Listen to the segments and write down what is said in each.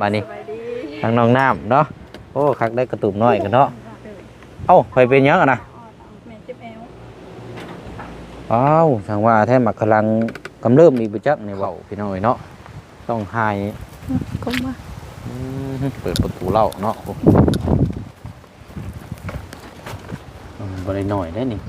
บานนี้สบายดีทางน้องน้ำเนาะโอ้คักได้กระตุกน้อยกันเนาะเอ้าไปเป็นหยังอะนะแม่เจ็บแอวอ้าวทางว่าแท้มักกำลังกำเริบมีบุจักนี่เว้าพี่น้อยเนาะต้องหายก็มาอืมเปิดประตูเล่าเนาะโอ้อืมบ่ได้น้อยได้นี่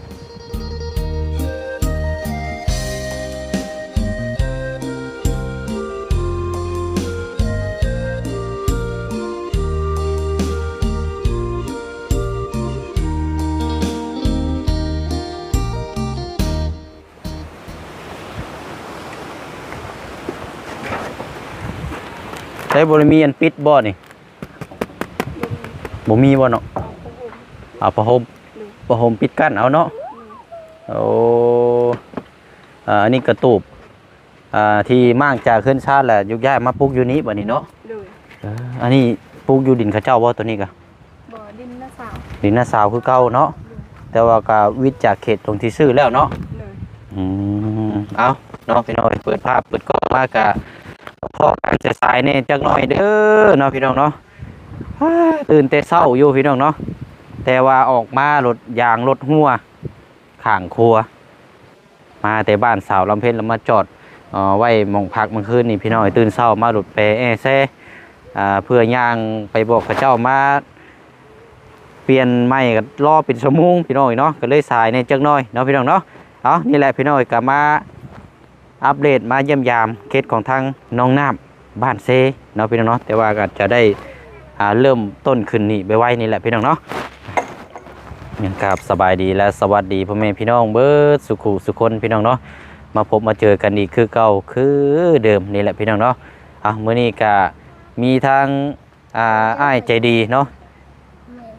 ใช้บริมีอันปิดบ่นี่บ่มีบ่เนาะเอาผู้อุ่มเอาผ้าห่มผ้าห่มปิดกั้นเอาเนาะโอ้อ่าอันนี้กระตูบอ่าที่มากจากขึ้นชาติแหละยุกย้ายมาปลูกอยู่นี้บ่นี่เนาะเลยเอออันนี้ปลูกอยู่ดินเขาเจ้าบ่ตัวนี้กะบ่อดินหน้าสาวดินนาสาวคือเก่าเนาะแต่ว่าก็วิทย์จากเขตตรงที่ซื้อแล้วเนาะเลยอืมเอาเนาะพี่น้องเปิดภาพเปิดกล้องมากะ พอการจะสายเนี่ยจักหน่อยเด้อเนาะพี่น้องเนาะตื่นแต่เช้าอยู่พี่น้องเนาะแต่ว่าออกมารถยางรถหัวข้างครัว มาแต่บ้านสาวลำเพ็ญแล้วมาจอดออไว้มองพักเมื่อคืนนี่พี่น้องตื่นเช้ามาหลุดไปแอแซ่อ่าเพื่อย่างไปบอกกับเจ้ามาเปลี่ยนไม้ก็รอเป็นชั่วโมงพี่น้อยเนาะก็เลยสายในจักหน้อยเนาะพี่น้องเนาะเอานี่แหละพี่น้อยก็มา อัปเดตมาเยี่ยมยามเคสของทางน้องน้ำบ้านเซเนาะพี่น้องเนาะแต่ว่าก็จะได้เริ่มต้นขึ้นนี่ไปไว้นี่แหละพี่น้องเนาะยังกราบสบายดีและสวัสดีพ่อแม่พี่น้องเบิร์ดสุขุสุคนพี่น้องเนาะมาพบมาเจอกันอีกคือเก่าคือเดิมนี่แหละพี่น้องเนาะอะมื้อนี้ก็มีทางอ่าอ้ายใจดีเนาะ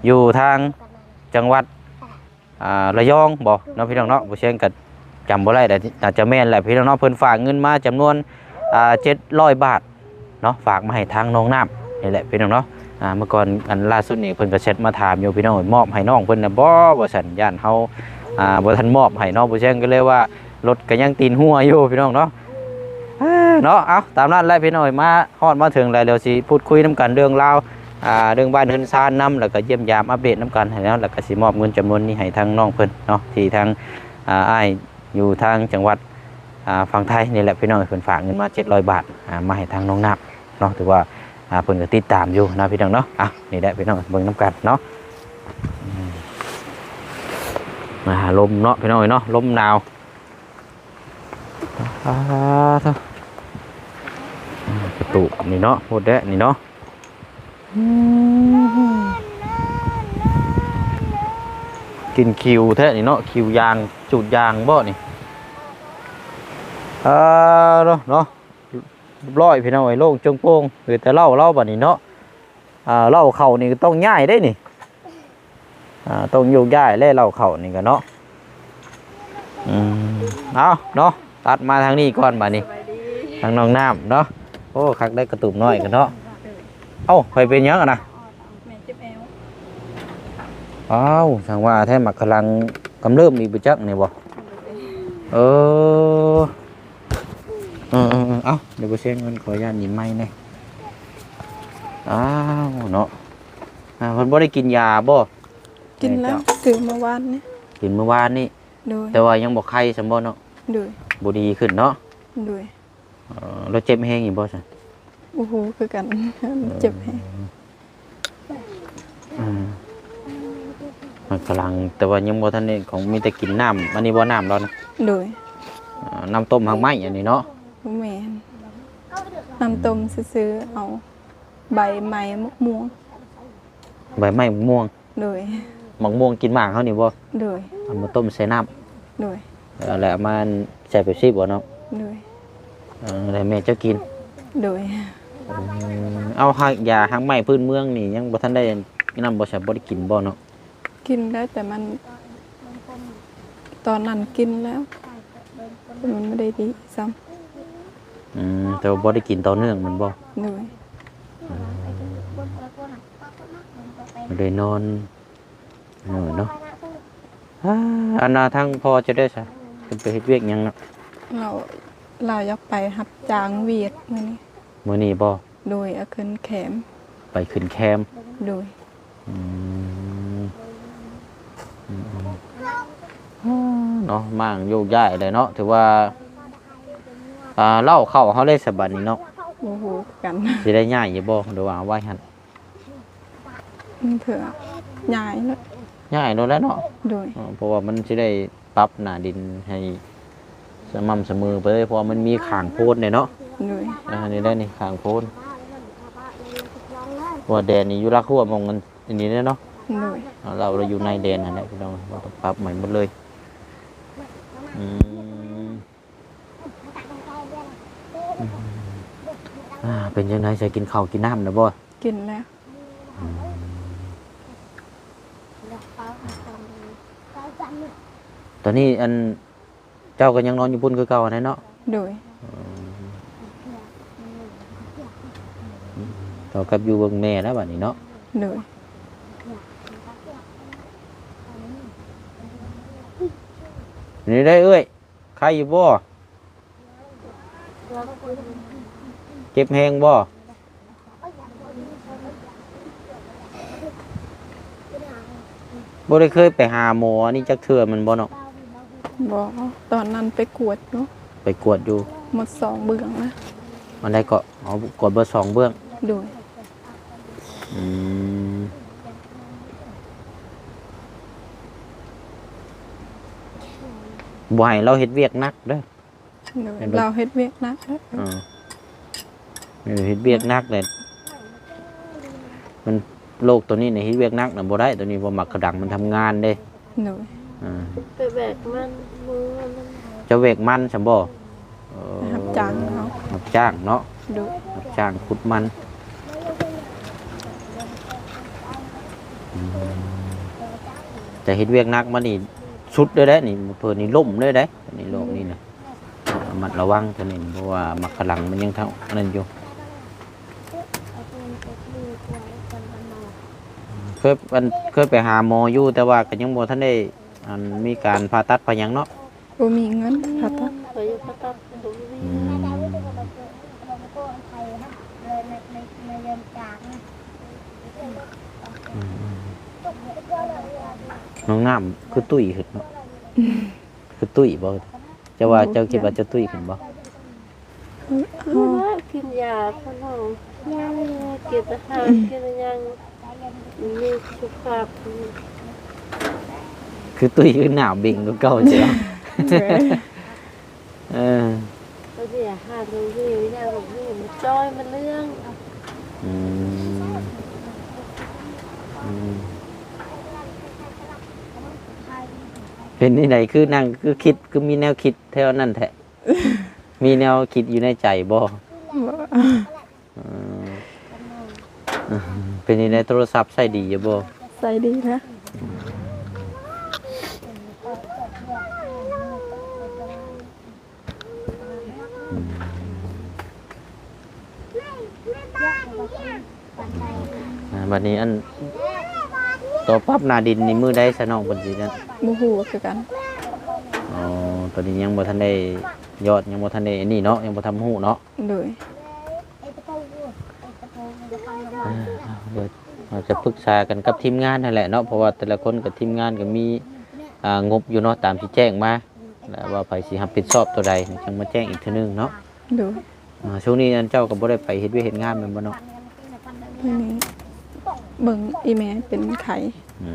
อยู่ทางจังหวัดอ่าระยองบ่เนาะพี่น้องเนาะบ่เชียงก็ จำบ่ได้แต่อาจจะแม่นแหละพี่น้องเพิ่นฝากเงินมาจำนวนอ่า700บาทเนาะฝากมาให้ทางน้องน้ำนี่แหละพี่น้องเนาะอ่าเมื่อก่อนอันล่าสุดนี่เพิ่นก็แชทมาถามอยู่พี่น้องมอบให้น้องเพิ่นน่ะบ่ว่าซั่นย่านเฮาอ่าบ่ทันมอบให้น้องบ่เชียงก็เลยว่ารถก็ยังตีนหัวอยู่พี่น้องเนาะเนาะเอาตามนั้นแหละพี่น้องมาฮอดมาถึงแล้วเดี๋ยวสิพูดคุยนํกันเรื่องราวอ่าเรื่องบ้านเฮือนซานนํแล้วก็เยี่ยมยามอัปเดตน้กันให้แล้วแล้วก็สิมอบเงินจำนวนนี้ให้ทางน้องเพิ่นเนาะที่ทางอ่าอ้าย อยู่ทางจังหวัดอ่าฝั่งไทยนี่แหละพี่น้องเพิ่นฝากเงินมา 700 บาทอ่ามาให้ทางน้องนับเนาะถือว่าอ่าเพิ่นก็ติดตามอยู่นะพี่น้องเนาะอะนี่แหละพี่น้องเบิ่งน้กันเนาะอืมมาหาลมเนาะพี่น้องเอ้ยเนาะลมหนาวอ่าเท่าอืมประตูนี่เนาะโหดแดะนี่เนาะ กินคิวแท้นี่เนาะคิวยางจูดยางบ่นี่เออเนาะเนาะร้อยพี่น้องไอ้โล่งจงโป้งคือแต่เล่าเล่าบัดนี้เนาะอ่าเล่าเข่านี่ก็ต้องย่ายได้นี่อ่าต้องโยกย้ายแล่เล่าเข่านี่ก็เนาะอืมเอาเนาะตัดมาทางนี้ก่อนบัดนี้ทางน้องน้ำเนาะโอ้คักได้กระตุกน้อยกันเนาะเอ้าไปเป็นหยังอะนะ อ้าวทางว่าแท้มักกำลังกำเริบมีบุจักนี่บ่เออเออเออเออเอ้าเดี๋ยวบ่เซ็นเงินขออนุญาตหยิบไม้แน่อ้าวเนาะอ่าเพิ่นบ่ได้กินยาบ่กินแล้วตื่นเมื่อวานนี่กินเมื่อวานนี่โดยแต่ว่ายังบ่ไข้ซั่นบ่เนาะโดยบ่ดีขึ้นเนาะโดยเออแล้วเจ็บแฮงอีกบ่ซั่นโอ้โหคือกันเจ็บแฮะ มันกำลังแต่ว่ายังบ่ทันได้ของมีแต่กินน้ำอันนี้บ่น้ำแล้วนะโดยอ่าน้ำต้มหางไม้อันนี้เนาะบ่แม่นน้ำต้มซื้อๆเอาใบไม้มะม่วงใบไม้มะม่วงโดยมะม่วงกินหมากเขานี่บ่โดยเอามาต้มใส่น้โดยำเอาแล้วเอามาใส่เปปซี่บ่เนาะโดยเออแล้วแม่เจ้ากินโดยอืมเอาหากยาหางไม้พื้นเมืองนี่ยังบ่ทันได้นำบ่ใช่บ่ได้กินบ่เนาะ กินแล้วแต่มันตอนนั้นกินแล้วแต่มันไม่ได้ดีซ้อืมแต่ว่าบ่ได้กินต่อเนื่องมันบ่ำโดยมันเลยนอนเออเนาะอ่าอันน่ะทางพอจะได้ซะเป็นไปเฮ็ดเวียกหยังเนาะเราเราอยากไปหับจางเวียดมื้อนี้มื้อนี้บ่โดยเอาขึ้นแขมไปขึ้นแคมป์โดยอืมอืมอืม เนาะมั่งโยกย้ายเลยเนาะถือว่าอ่าเล่าเข้าเขาได้สบัดนี้เนาะโอ้โหกันสิได้ง่ายอยู่บ่หรือว่าเอาไว้หั่นเถื่อใหญ่แล้วง่ายโดนแล้วเนาะโดยอ๋อเพราะว่ามันสิได้ปรับหน้าดินให้สม่ำเสมอไปเลยเพราะว่ามันมีขางโพนเนี่ยเนาะโดยอ่านี่ได้นี่ขางโพนเพราะว่าแดนนี่อยู่รักหัวมองกันอันนี้เนาะโดยเอาเราเราอยู่ในแดนนั่นแหละพี่น้องเราต้องปรับใหม่หมดเลย อืมอ่าเป็นยังไงใช้กินข้าวกินน้ำนะบ่กินแล้วตอนนี้อันเจ้าก็ยังนอนอยู่พุ่นคือเก่าอันนั้นเนาะโดยเจ้ากับอยู่เบิ่งแม่แล้วบัดนี้เนาะโดย นี่ได้เอ้ยใครอยู่บ่เจ็บแหงบ่บ่ได้เคยไปหาหมอนี่จักเทื่อมันบ่เนาะบอกตอนนั้นไปกวดเนาะไปกวดอยู่หมดสองเบื้องนะมันได้ก็เอากดเบอร์สองเบื้องโดยอืม บ่ให้เราเฮ็ดเวียกหนักเด้อ โดยเป็นแบบเราเฮ็ดเวียกหนักแล้วอ่าเออเฮ็ดเวียกหนักเลยมันโรคตัวนี้ในยเฮ็ดเวียกหนักน่ะบ่ได้ตัวนี้บ่มักกระดังมันทำงานเด้โดยอ่าไปแบกมันมือมันจะเวกมันซะบ่เออรับจ้างเขารับจ้างเนาะ โดยรับจ้างขุดมันอืมแต่เฮ็ดเวียกหนักมันนี่ สุดเลยได้นี่เพิ่นนี่ล่มเลยได้อันนี่โรคนี่นะระมัดระวังตัวนี้เพราะว่ามักกระดังมันยังเท่านั้นอยู่เคยมันเคยไปหาหมออยู่แต่ว่าก็ยังบ่ทันได้อันมีการผ่าตัดผ่าหยังเนาะบ่มีเงินผ่าตัดเขาอยู่พัตตาบุรีอืม น้องน้ำคือตุ้ยขึ้นเนาะคือตุ้ยบ่จะว่าเจ้าคิดว่าเจะตุ้ยขึ้นบ่คือว่ากินยาพะน้องกินอาหารกินยังมีสุขภาพคือตุ้ยคือหนาวบิ่งก็เก่าใช่ไหมโดยเออก็เสียหาตรงนี้ยาแบบนี้มันจ้อยมันเรื่องอืมอืม เป็นนี่ไหนคือนั่งคือคิดคือมีแนวคิดเท่านั้นแท้มีแนวคิดอยู่ในใจบ่บ่เอออืมเป็นนี่ในโทรศัพท์ใช้ดีอยู่บ่ใส่ดีนะ อ่าบัดนี้อัน ตัวปรับหน้าดินนี่มือได้สนองเพิ่นสินะบ่ฮู้คือกันอ๋อตอนนี้ยังบ่ทันได้ยอดยังบ่ทันได้อันนี้เนาะยังบ่ทำฮู้เนาะโดยเดี๋ยวเราจะปรึกษากันกับทีมงานนั่นแหละเนาะเพราะว่าแต่ละคนกับทีมงานก็มีอ่างบอยู่เนาะตามที่แจ้งมาแล้วว่าไผสิรับผิดชอบตัวใดจังมาแจ้งอีกเทีนึงเนาะโดยอ่าช่วงนี้อันเจ้าก็บ่ได้ไปเฮ็ดเวยกเฮ็ดงานแม่นบ่เนาะทีนี้ เบิ่งอีแม่เป็นไข้อื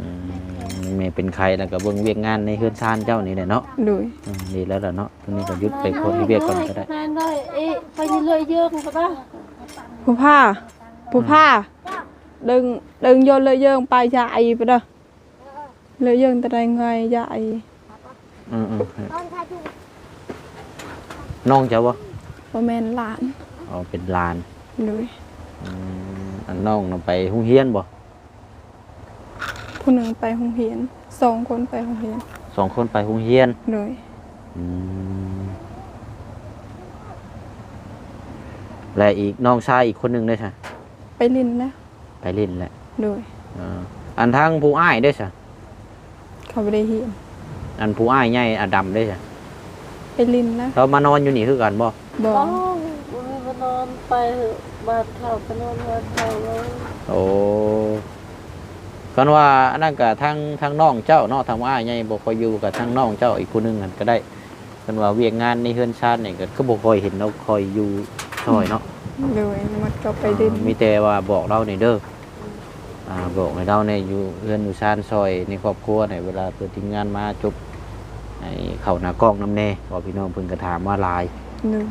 มแม่เป็นใครแล้วก็เบิ่งเวียกงานในเฮือนซ่านเจ้านี่แหละเนาะโดยอืมดีแล้วล่ะเนาะตรงนี้ก็หยุดไปคนที่เวียกก่อนก็ได้ นานเลยเอ๊ะไปเลยเยอะก็ได้ผู้ผ้าผู้ผ้าดึงดึงโยนเลยเยิงไปยายไปเด้อเลยเยิงแต่ใดไงยายอืมๆน้องเจ้าบ่บ่แม่นหลานอ๋อเป็นหลานโดยอืมอันน้องน่ะไปโรงเรียนบ่ ผู้หนึ่งไปโรงเรียนสองคนไปโรงเรียนสองคนไปโรงเรียนโดยอืมและอีกน้องชายอีกคนหนึ่งด้วยใช่ไปลินแล้วไปเล่นแหละโดยอ่าอันทั้งผู้อ้ายด้วยใช่เขาบ่ได้เรียนอันผู้อ้ายใหญ่อดำด้วยใช่ไปลินแล้วเรามานอนอยู่นี่คือกันบ่บ่ต้องมันมานอนไปเถอะบาดเข่าไปนอนบาดเข่าแล้วโอ้ กันว่าอันนั่นกับทั้งทั้งน้องเจ้าเนาะทางว่าไงบ่คอยอยู่กับทั้งน้องเจ้าอีกคนนึงกันก็ได้กันว่าเวียกงานในเฮือนชาตินี่ก็คือบ่คอยเห็นเราคอยอยู่ซอยเนาะโดยมันก็ไปดินมีแต่ว่าบอกเราในเด้ออ่าบอกให้เราในอยู่เฮือนอยู่ชานซอยในครอบครัวในเวลาเปิดทีมงานมาจบให้เข้าหน้ากล้องนำแน่บอกพี่น้องเพิ่นก็ถามว่าหลายโดย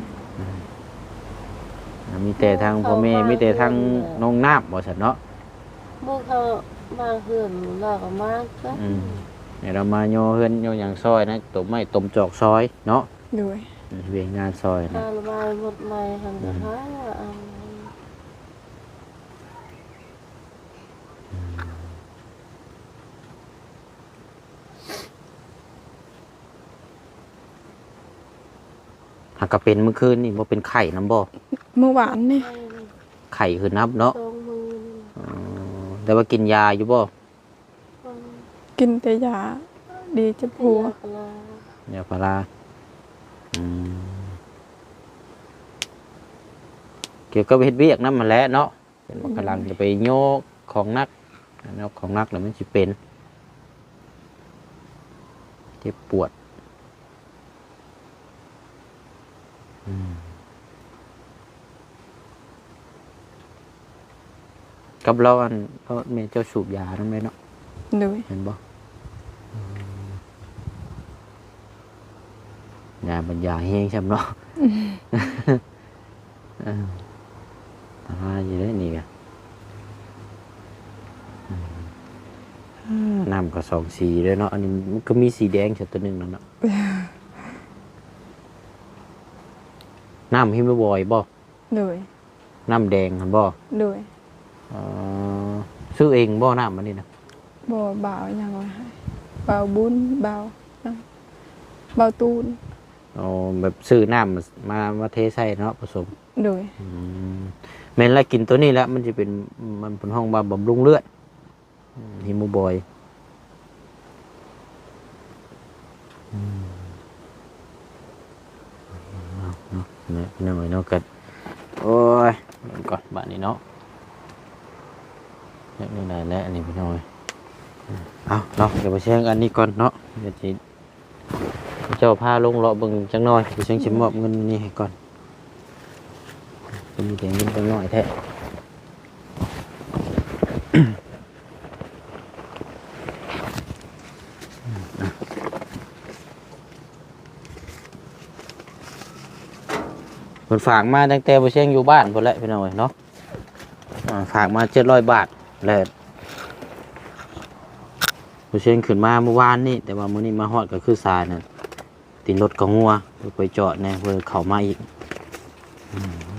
มีแต่ทางพ่อแม่มีแต่ทางน้องน้ำบ่ซั่นเนาะเมื่อเขา มาเหือนเราก็มากก็อืมเนี่ยเรามาโยเฮือนโยอย่างซอยนะตบไม้ตมจอกซอยเนาะโดยอืมเวียงงานซอยนะข้าละไม้หมดไม้หันกระทะเอาหากก็เป็นเมื่อคืนนี่บ่เป็นไข่น้ำบ่เมื่อวานนี่ให้ไข่คือนับเนาะสองมือนี่อ๋อ แต่ว่ากินยาอยู่บ่คนกินแต่ยาดีจะพผัวปลายาพาราอืมเกี่ยวกับเฮ็ดเวียกนำมันแหละเนาะเป็นว่ากำลังจะไปโยกของนักเนาะของนักแล้วมันสิเป็นเจ็บปวด อืม กับเราอันเราแม่เจ้าสูบยานำเลยเนาะโดยเห็นบ่ยาบรรยาแห้งใช่ไหมเนาะเออตาอยู่ได้นี่กะอืมน้ำก็สองสีด้วยเนาะอันนี้มันก็มีสีแดงเฉยตัวหนึ่งแล้วเนาะน้ำฮิมบอยบ่โดยน้ำแดงหันบ่โดยเอ่อซื้อเองบ่น้ำมันนี่นะบ่บ่าวยังไงให้บ่าวบุญบ่าวยังบ่าวตูนเอาแบบซื้อน้ำมามามาเทใส่เนาะผสมโดยอืมแม่นแล้วกินตัวนี้แล้วมันจะเป็นมันเป็นห้องบาบำรุงเลือดอืมฮิมูบอยอืมเอาเนาะเนี่ยหน่อยเนาะกัดโอ้ยเดี๋ยวก่อนบ้านนี้เนาะ เล็กนี่ได้แล้วอันนี้พี่น้อยเอาเนาะเดี๋ยวไปเช็คอันนี้ก่อนเนาะเดี๋ยวจะเจ้าพาลงเลาะเบิ่งจังหน่อยเดี๋ยวเช็คชิมมอบเงินนี่ให้ก่อนเป็นมีแต่เงินเป็นน้อยแท้เพิ่นฝากมาตั้งแต่บ่เชียงอยู่บ้านพุ่นแหละพี่น้อยเนาะฝากมา700บาท แล้วบ่เชียขึ้นมาเมื่อวานนี่แต่ว่ามื้อนี้มาฮอดก็คือสายนั่นติดรถกระงัวไปจอดแน่เพิ่นเข้ามาอีก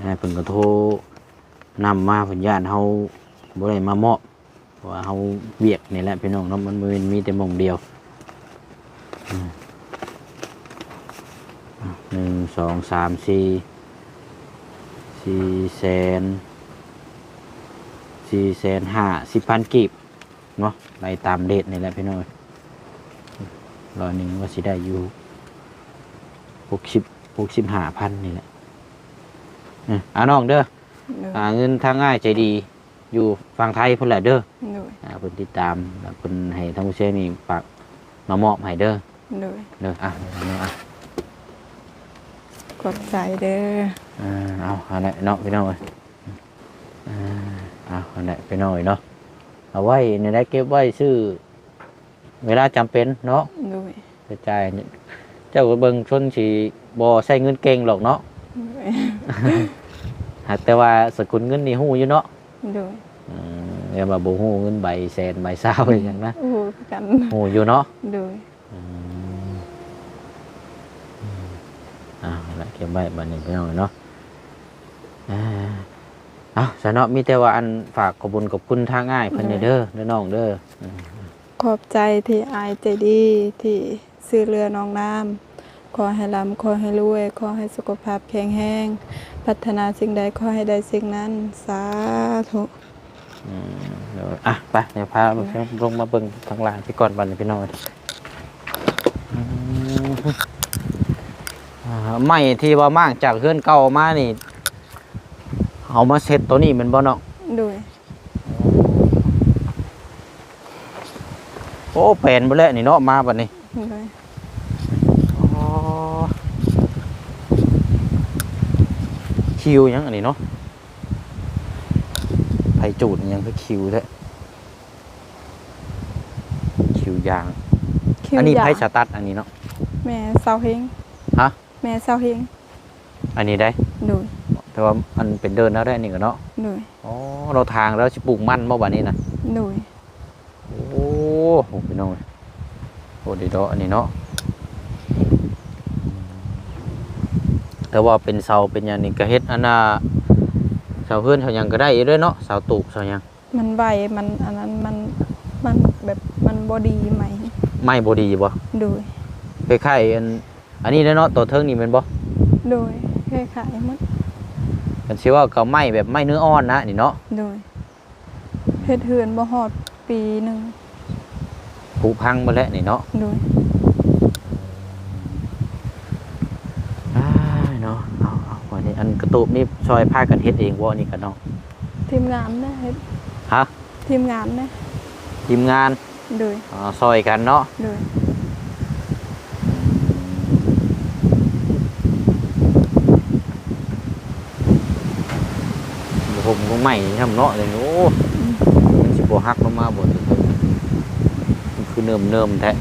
นายเพิ่นก็โทรนำมาเพิ่นญาติเฮาบ่ได้มามอบเพราะว่าเฮาเวียกนี่แหละพี่น้องเนาะมันบ่แม่นมีแต่หม่องเดียวหนึ่งสองสามสี่สี่แสน สี่แสนห้าสิบพันกีบเนาะไปตามเดทนี่แหละพี่น้องร้อยหนึ่งก็สิได้อยู่หกสิบหกสิบห้าพันนี่แหละอืมอ่าน้องเด้อโดยอ่าเงินทางง่ายใจดีอยู่ฝั่งไทยเพิ่นแหละเด้อโดยอ่าเพิ่นติดตามแล้วเพิ่นให้ทางผู้เชี่ยวนี่ฝากมามอบให้เด้อโดยเด้ออะเดี๋ยวเอาอะขอบใจเด้ออ่าเอาอันนั้นเนาะพี่น้องเอ้ยอ่าเอาอันนั้นพี่น้องเอ้ยเนาะเอาไว้ในได้เก็บไว้ซื้อเวลาจำเป็นเนาะโดยกระจายเจ้าก็เบิ่งชนสิบ่ใช้เงินเก่งหรอกเนาะโดยหากแต่ว่าสกุลเงินนี่ฮู้อยู่เนาะโดยอืมเรียกว่าบ่ฮู้เงินใบแสนใบเศร้าอย่างนั้นนะโอ้กันฮู้อยู่เนาะโดยอืมอืมอ่าแล้วเก็บไว้บัดนี้พี่น้องเนาะอ่าเอาสนเนาะมีแต่ว่าอันฝากขอบคุญขอบคุณทางง่ายเพิ่นเด้อเด้อเด้อน้องเด้ออืมขอบใจที่อายใจดีที่ซื้อเรือน้องน้ำขอให้ร่ำขอให้รวยขอให้สุขภาพแข็งแรงพัฒนาสิ่งใดขอให้ได้สิ่งนั้น สาธุอืมเดี๋ยวอะไปเดี๋ยวพาลงลงมาเบิ่งทางล่างที่ก่อนบัดนี้พี่น้องอืมอ่าไม้ที่ว่ามากจากเฮือนเก่ามานี่ เฮาเอามาเซ็ตตัวนี้แมันบ่เนาะโดยโอ้แปลนบ่แล้วนี่เนาะมาบัดนี้โดยอ๋อคิวหยังอันนี้เนาะไผจูดอิหยังคือคิวแท้คิวยาง คิวอันนี้ยาไผสตัดอันนี้เนาะ แม่เซาเฮงฮะ แม่เซาเฮงอันนี้ได้ โดย แต่ว่ามันเป็นเดินแล้วได้นี่ก็เนาะโดยอ๋อเราทางแล้วสิปลูกมันบ่บัดนี้นะโดยโอ้โหพี่น้องโอ้ดีเนาะอันนี้เนาะแต่ว่าเป็นเสาเป็นอย่างนี้ก็เฮ็ดอันน่ะเสาเพื่อนเสาหยังก็ได้อยู่เด้วยเนาะเสาตูบเสาหยังมันใบมันอันนั้นมันมันแบบมันบอดีไหมไม้บ่ดีบ่โดยคล้ายๆอันอันนี้เด้อเนาะตัวเทิงนี่แม่นบ่โดยคล้ายๆมัน กันสิว่าก็ไม้แบบไม้เนื้ออ่อนนะนี่เนาะโดยเฮ็ดเฮือนบ่ฮอดปีหนึงผุพังบ่แล้วนี่เนาะโดยอ้ายเนาะเอาเอาวันนี้อันกระตูบนี่ซอยพากันเฮ็ดเองบ่นี่ก็เนาะทีมงานนะเฮ็ดฮะทีมงานนะทีมงานโดยอ๋อซอยกันเนาะโดย ผมก็ใหม่ทำเนาะเลยโอ้มันสิบ่ฮักลงมาบ่ถึงมันคือเนิ่มเนิ่มๆแท้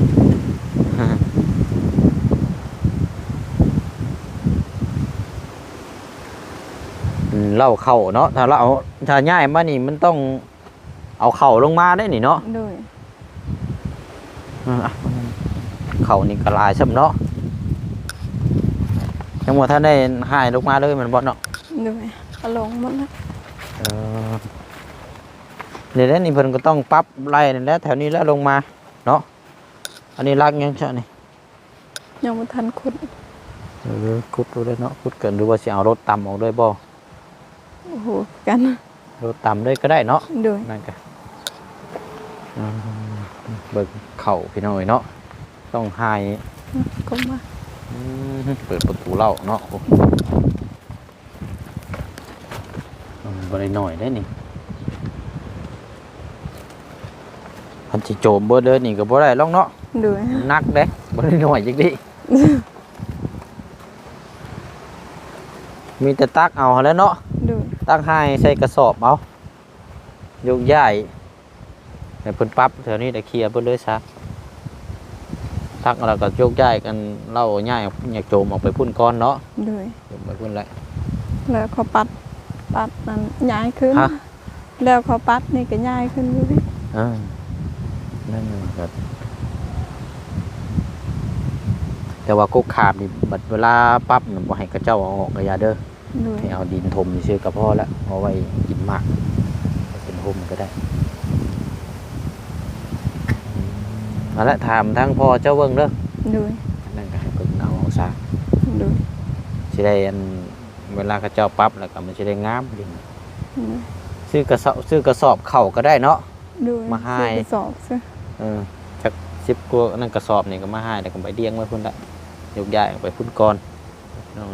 อืมเล่าเข่าเนาะถ้าเราเอาถ้าย่ายมานี่มันต้องเอาเข่าลงมาได้นี่เนาะโดยอืมอะเข่านี่กระลายซ้ำเนาะยังว่าท่านได้หายลงมาเลยมันบ่เนาะโดยเอาลงหมดแล้วเออ เดี๋ยวนี้นี่เพิ่นก็ต้องปรับไล่นี่แหล้วแถวนี้แล้วลงมาเนาะอันนี้รักยังเชะนี่ยังบ่ทันขุดเออคุดดูได้เนาะคุดเกินหรือว่าสิเอารถต่ำออกด้วยบ่โอ้โหกันรถต่ำด้วยก็ได้เนาะโดยนั่นก็อืมเบิกเข่าพี่น้อยเนาะต้องหายก็มาอืมเปิดประตูเล่าเนาะโอ้อืมบ่ได้หน่อยได้นี่พัน สิโจมเบ่เด้อนี่ก็บ่ได้หรอกเนาะโดยนักเด้บ่ได้หน่อยจักดิมีแต่ตักเอาหั้นแหล้วเนาะโดยตักให้ใส่กระสอบเอายกย้ายให้เพิ่นปรั๊บแถวนี้ได้เคลียร์เพิ่นเลยซะตักแล้วก็ยกย้ายกันเล่าย้ายอยากโจมออกไปพุ่นก้อนเนาะโดยโจมไปพุ่นแหละแล้วเขาปัดปัดนั้นย้ายขึ้นฮะแล้วเขาปัดนี่ก็ย้ายขึ้นอยู่ดิเออ นั่นน่ะครับ แต่ว่ากกขาบนี่บัดเวลาปรั๊บน่ะบ่ให้กระเจ้าเอาออกกระยาเด้อโดยให้เอาดินถมซื่อๆก็พอแล้วเอาไว้กินหมากเป็นห่มก็ได้อืมเอาละถามทั้งพ่อเจ้าเบิ่งเด้อโดยนั่นก็ให้เพิ่นเอาออกซะโดยสิได้อันเวลาเขาเจ้าปรั๊บแล้วก็มันสิได้งามดินโดยซื้อกระสอบซื้อกระสอบเข้าวก็ได้เนาะโดยมาให้ ซื้อกระสอบซะ เออจัก10กว่านั่นกระสอบนี่ก็มาให้แล้วก็ไปเลี้ยงไว้พุ่นละยกย้ายออกไปพุ่นก่อนน้อง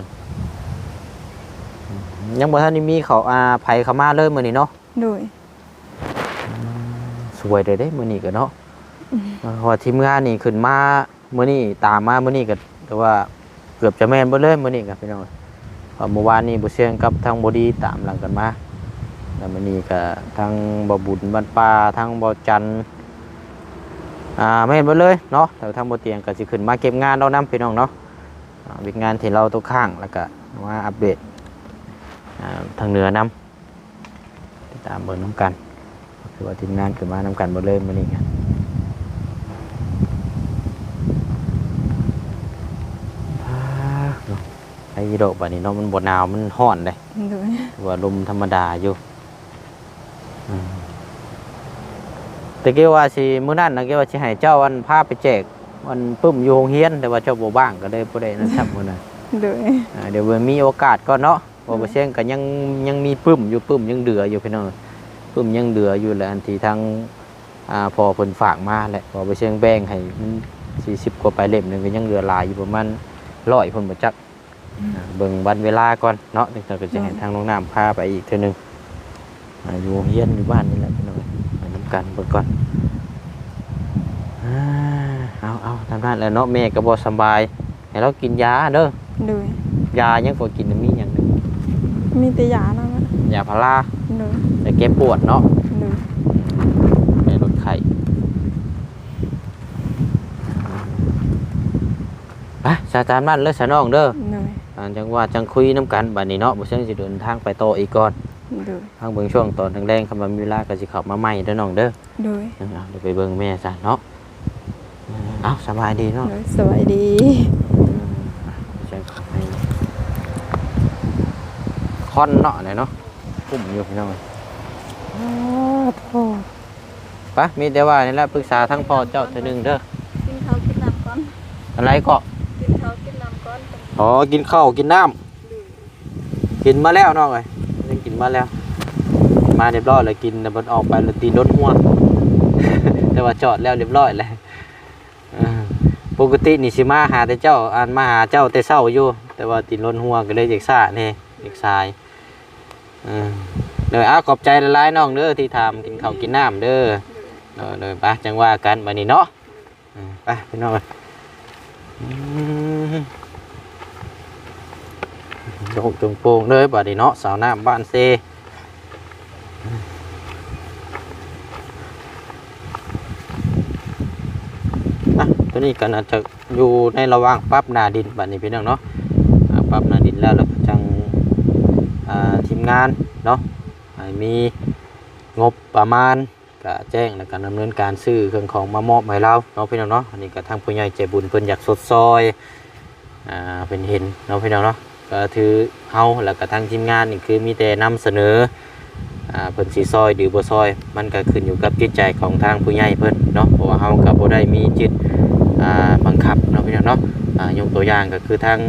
อืมยังบ่ทันได้มีเขาอาไผเข้ามาเลยมื้อนี้เนาะโดยสวยเลยเด้มื้อนี้ก็เนาะเพราะว่าทีมงานนี่ขึ้นมามื้อนี้ตามมามื้อนี้ก็แต่ว่าเกือบจะแม่นเบ่เลยมื้อนี้ก็พี่น้องเพราะเมื่อวานนี้บ่เชียงกับทางบ่ดีตามหลังกันมาแล้วมื้อนี้ก็ทางบ่บุญบ้านป่าทางบ่จันทร์ อ่าแม่นเบ่เลยเนาะแต่ทางบ่เตียงก็สิขึ้นมาเก็บงานเรานํพี่น้องเนาะอ่าเวียกงานที่เราตัวข้างแล้วก็มาอัปเดตอ่าทางเหนือนํติดตามเบิ่งนํกันคือว่าทีมงานขึ้นมานำกันบ่เลยมื้อนี้ไงไอ้ดอกบัดนี้เนาะมันบ่หนาวมันร้อนเลยโดยถือว่าลมธรรมดาอยู่อืม แต่เกี่ยวว่าสิมื้อนั้นนะเกี่ยวว่าสิให้เจ้าวันพาไปแจกวันปึ้มอยู่โรงเรียนแต่ว่าเจ้าบ่บ้างก็เลยบ่ได้นั่นครับมื้อนั้นโดยอ่าเดี๋ยวมีโอกาสก่อนเนาะเพอบ่เช่งก็ยังยังมีปึ้มอยู่ปึ้มยังเดืออยู่พี่น้องปึ้มยังเดืออยู่แหละอันที่ทางอ่าพอเพิ่นฝากมาแหละพอบ่เช่งแบ่งให้มัน40กว่าไปเล่มหนึงก็ยังเหลือหลายอยู่ประมาณ100เพิ่นบ่จักอ่าเบิ่งวันเวลาก่อนเนาะถึงจะก็จะเห็นทางน้องน้ำพาไปอีกเทื่อหนึงอ่าอยู่เฮียนอยู่บ้านนี่แหละพี่น้องไปน้ำ กันเบิ่งก่อนอ่าเอาเอาทำนั้นแหล้วเนาะแม่ก็บ่สำบายให้เรากินยาเด้อโดยยายังบ่กินมีหยังหนึงมีแต่ยาเนาะแม่ยาพาราโดยแต่แก้ปวดเนาะโดยในลดไข้ไปสาตามนั้นเลยสะน้องเด้อโดยอ่าจังว่าจังคุยน้ำกันบัดนี้เนาะบ่เชิงสิเดินทางไปต่ออีกก่อน โดยทางเบิ่งช่วงตอนแรงๆคำว่ามีเวลาก็สิเข้ามาใหม่เด้อน้องเด้อโดยเอาเดี๋ยวไปเบิ่งแม่ซะเนาะเอาสบายดีเนาะ โดยสวัสดีใช่ครับให้คอนเนาะไหนเนาะปุ่มอยู่พี่น้องไปะมีแต่ว่านี่แหละปรึกษาทั้งพ่อเจ้าเธอหนึ่งเด้อกินข้าวกินน้ำก่อนอะไรก็กินข้าวกินน้ำก่อน อ๋อกินข้าวกินน้ำกินมาแล้วน้องเอ้ยยังกิน มาแล้ว มาเรียบร้อยเลยกินแต่มันออกไปแล้วตีนรถหัวแต่ว่าจอดแล้วเรียบร้อยเลยปกตินี่สิมาหาแต่เจ้าอ่านมาหาเจ้าแต่เช้าอยู่ แต่ว่าตีนรถหัวก็เลยเด็กซ่าเนี่เด็กชายอืมเด้ออ้าขอบใจหลายๆน้องเด้อที่ทำกินข้าวกินน้ำเด้อเด้อเด้อไปจังว่ากันบัดนี้เนาะไปพี่น้องเอ้ยอืม จงจงโป่งเลยบัดนี้เนาะสาวน้ำบ้านเซอะตัวนี้ก็น่าจะอยู่ในระหว่างปรับหนาดินบัดนี้พี่น้องเนาะปรับหนาดินแล้วแล้วก็จังทีมงานเนาะมีงบประมาณก็แจ้งแล้วก็ดำเนินการซื้อเครื่องของมามอบให้เราเนาะพี่น้องเนาะอันนี้ก็ทางผู้ใหญ่ใจบุญเพิ่นอยากสดซอยอ่าเป็นเห็นเนาะพี่น้องเนาะ ก็ถือเฮาแล้วก็ทางทีมงานนี่คือมีแต่นำเสนออ่าเพิ่นสีซอยหรือบ่ซอย มันก็ขึ้นอยู่กับจิตใจของทางผู้ใหญ่เพิ่นเนาะเพราะว่าเฮาก็บ่ได้มีจิตอ่าบังคับเนาะพี่น้องเนาะอ่ายกตัวอย่างก็คือทาง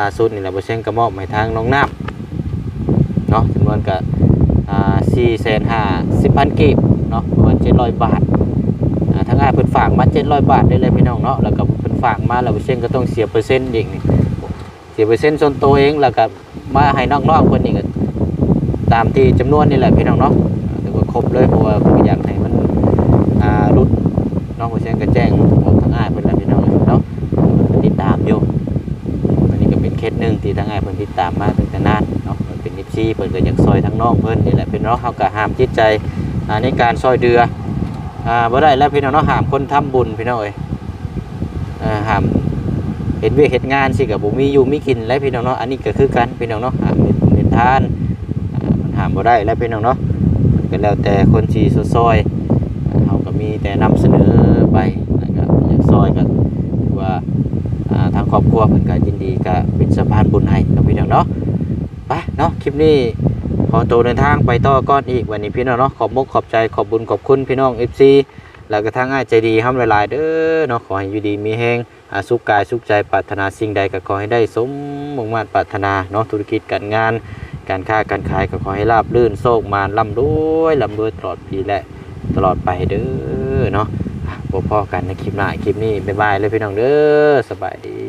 ล่าสุดนี่แหละบ่เช่นก็มอบให้ทางน้องน้ำเนาะจำนวนก็อ่า4,500 10,000กีบเนาะประมาณ700 บาทอ่าทางอ้ายเพิ่นฝากมา700 บาทได้เลยพี่น้องเนาะแล้วก็เพิ่นฝากมาแล้วบ่เช่นก็ต้องเสียเปอร์เซ็นต์อีกนี่ สียเปเซ็นส่วนตัวเองแล้วก็มาให้น้องๆเพิ่นนี่ก็ตามที่จำนวนนี่แหละพี่น้องเนาะถือว่าครบเลยเพราะว่าผมอยากให้มันอ่ารุดน้องหัวเชนก็แจ้งบอกทางอ้ายเพิ่นแล้วพี่น้องเนาะติดตามอยู่อันนี้ก็เป็นเคสหนึ่งที่ทางอ้ายเพิ่นติดตามมาตั้งแต่นานเนาะเป็นนิซี่เพิ่นก็อยากซอยทั้งน้องเพิ่นนี่แหละพี่น้องเฮาก็ห้ามจิตใจอ่าในการซอยเดืออ่าบ่ได้แล้วพี่น้องเนาะห้ามคนทำบุญพี่น้องเอ้ยอ่าห้าม ห็นเวียกเฮ็ดงานสิก็บ่มีอยู่มีกินแล้วพี่น้องเนาะอันนี้ก็คือกันพี่น้องเนาะหามเฮ็ดบุญเฮ็ดทานมันหามบ่ได้แล้วพี่น้องเนาะก็แล้วแต่คนชีสซอยอ่าเขาก็มีแต่นำเสนอไปนะครับอยากซอยก็ถือว่าทางครอบครัวเพิ่นก็ยินดีก็เป็นสะพานบุญให้เนาะพี่น้องเนาะไปเนาะคลิปนี้ขอตัวเดินทางไปต่อก่อนอีกวันนี้พี่น้องเนาะขอบมกขอบใจขอบบุญขอบคุณพี่น้อง FC แล้วก็ทางง่ายใจดีห้ามลายเด้อเนาะขอให้อยู่ดีมีแห้งสุขกายสุขใจปรารถนาสิ่งใดก็ขอให้ได้สมมุ่งมั่นปรารถนาเนาะธุรกิจการงาน การค้าการขายก็ขอให้ราบรื่นโชคมานร่ำรวยร่ำรวยตลอดปีและตลอดไปเด้อเนาะอะพบพ่อกันในคลิปหน้าคลิปนี้บ๊ายบายเลยพี่น้องเด้อสบายดี